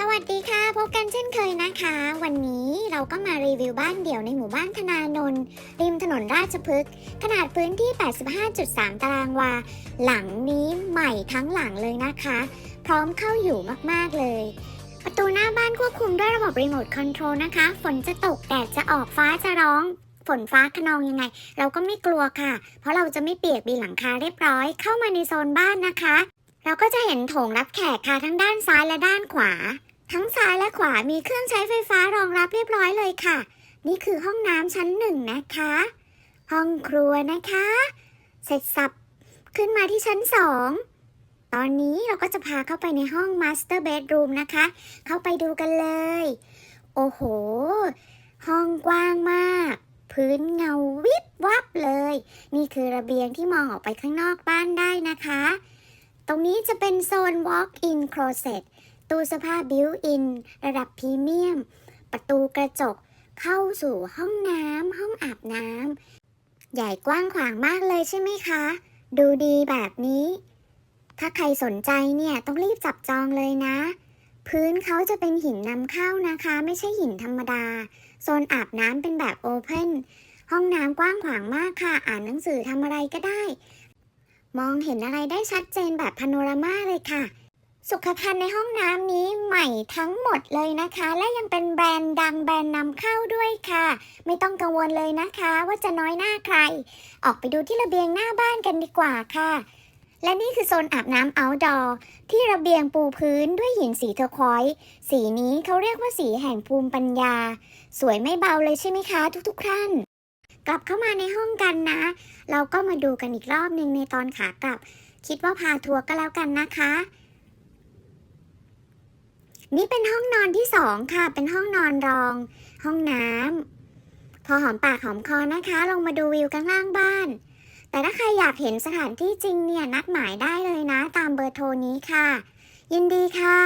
สวัสดีค่ะ พบกันเช่นเคยนะคะ วันนี้เราก็มารีวิวบ้านเดี่ยวในหมู่บ้านธนานนท์ริมถนนราชพฤกษ์ขนาดพื้นที่ 85.3 ตารางวา หลังนี้ใหม่ทั้งหลังเลยนะคะ พร้อมเข้าอยู่มากๆเลย ประตูหน้าบ้านควบคุมด้วยระบบรีโมทคอนโทรลนะคะ ฝนจะตกแดดจะออกฟ้าจะร้องฝนฟ้าขนองยังไง เราก็ไม่กลัวค่ะ เพราะเราจะไม่เปียกบีหลังคาเรียบร้อย เข้ามาในโซนบ้านนะคะ เราก็จะเห็นโถงรับแขกค่ะทั้งด้านซ้ายและด้านขวา ทั้งซ้ายและขวามีเครื่องใช้ไฟฟ้ารองรับเรียบร้อยเลยค่ะ นี่คือห้องน้ำชั้นหนึ่งนะคะ ห้องครัวนะคะ เสร็จสับขึ้นมาที่ชั้นสองตอนนี้เราก็จะพาเข้าไปในห้อง Master Bedroom นะคะ เข้าไปดูกันเลย โอ้โห ห้องกว้างมาก พื้นเงาวิบวับเลย นี่คือระเบียงที่มองออกไปข้างนอกบ้านได้นะคะ ตรงนี้จะเป็นโซน Walk-in Closet ตู้เสื้อผ้าบิวอินระดับพรีเมียม ประตูกระจก เข้าสู่ห้องน้ำห้องอาบน้ำ ใหญ่กว้างขวางมากเลยใช่ไหมคะ ดูดีแบบนี้ ถ้าใครสนใจเนี่ยต้องรีบจับจองเลยนะ พื้นเขาจะเป็นหินนำเข้านะคะ ไม่ใช่หินธรรมดา โซนอาบน้ำเป็นแบบโอเพนห้องน้ำกว้างขวางมากค่ะ อ่านหนังสือทำอะไรก็ได้ มองเห็นอะไรได้ชัดเจนแบบพาโนรามาเลยค่ะ สุขภัณฑ์ในห้องน้ำนี้ใหม่ทั้งหมดเลยนะคะ และยังเป็นแบรนด์ดังแบรนด์นำเข้าด้วยค่ะ ไม่ต้องกังวลเลยนะคะ ว่าจะน้อยหน้าใคร ออกไปดูที่ระเบียงหน้าบ้านกันดีกว่าค่ะ และนี่คือโซนอาบน้ำ outdoor ที่ระเบียงปูพื้นด้วยหินสีเทอร์ควอยซ์สีนี้เขาเรียกว่าสีแห่งภูมิปัญญา สวยไม่เบาเลยใช่ไหมคะ ทุกๆท่าน กลับเข้ามาในห้องกันนะ เราก็มาดูกันอีกรอบหนึ่งในตอนขากลับ คิดว่าพาทัวร์ก็แล้วกันนะคะ นี่เป็นห้องนอนที่สองค่ะ เป็นห้องนอนรอง ห้องน้ำพอหอมปากหอมคอนะคะ ลงมาดูวิวกันล่างบ้าน แต่ถ้าใครอยากเห็นสถานที่จริงเนี่ยนัดหมายได้เลยนะ ตามเบอร์โทรนี้ค่ะ ยินดีค่ะ